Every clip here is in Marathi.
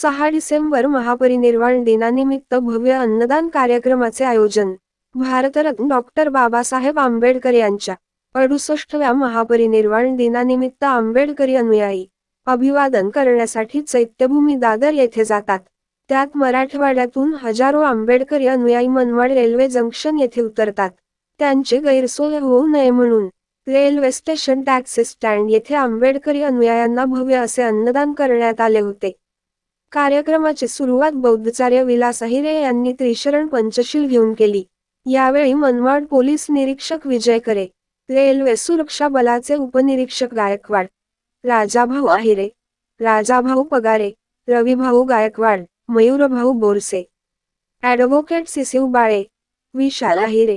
सहा डिसेंबर महापरिनिर्वाण दिनानिमित्त भव्य अन्नदान कार्यक्रमाचे आयोजन. भारतरत्न डॉक्टर बाबासाहेब आंबेडकर यांच्या अडुसष्टव्या महापरिनिर्वाण दिनानिमित्त आंबेडकरी अनुयायी अभिवादन करण्यासाठी चैत्यभूमी दादर येथे जातात. त्यात मराठवाड्यातून हजारो आंबेडकरी अनुयायी मनमाड रेल्वे जंक्शन येथे उतरतात. त्यांचे गैरसोय होऊ नये म्हणून रेल्वे स्टेशन टॅक्सी स्टँड येथे आंबेडकरी अनुयायांना भव्य असे अन्नदान करण्यात आले होते. कार्यक्रमाची सुरुवात बौद्धचार्य विलास अहिरे यांनी त्रिशरण पंचशील घेऊन केली. यावेळी मनमाड पोलीस निरीक्षक विजय करे रेल्वे सुरक्षा बलाचे उपनिरीक्षक गायकवाड राजाभाऊ अहिरे राजाभाऊ पगारे रविभाऊ गायकवाड मयूरभाऊ बोरसे ॲडव्होकेट सिसिव बाळे विशाल अहिरे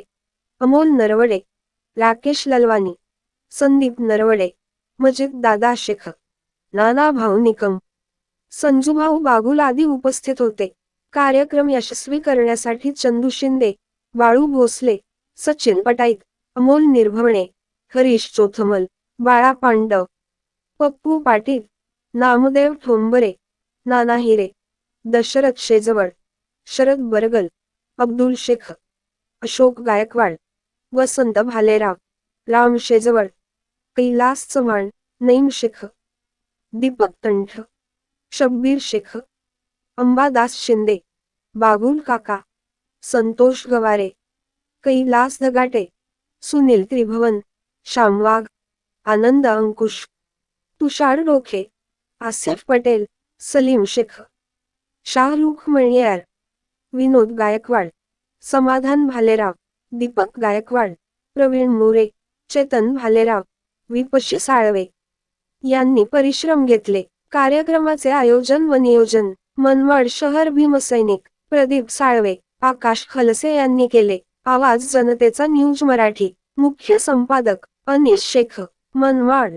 अमोल नरवडे राकेश ललवानी संदीप नरवडे मजिद दादा शेख नानाभाऊ निकम संजूभाऊ बागुल आदी उपस्थित होते. कार्यक्रम यशस्वी करण्यासाठी चंदू शिंदे बाळू भोसले सचिन पटाईत अमोल निर्भवणे हरीश चोथमल बाळा पांडव पप्पू पाटील नामदेव ठोंबरे नाना हिरे दशरथ शेजवळ शरद बरगल अब्दुल शेख अशोक गायकवाड वसंत भालेराव राम शेजवळ कैलास चव्हाण नईम शेख दीपक तंठ शब्बीर शेख अंबादास शिंदे बागुल काका संतोष गवारे कैलास धगाटे सुनील त्रिभवन श्यामवाघ आनंद अंकुश तुषार डोखे आसिफ पटेल सलीम शेख शाहरुख मणियार विनोद गायकवाड समाधान भालेराव दीपक गायकवाड प्रवीण मोरे चेतन भालेराव विपशी साळवे यांनी परिश्रम घेतले. कार्यक्रमाचे आयोजन व नियोजन मनमाड शहर भीमसैनिक प्रदीप साळवे आकाश खलसे यांनी केले. आवाज जनतेचा न्यूज मराठी मुख्य संपादक अनिश शेख मनमाड.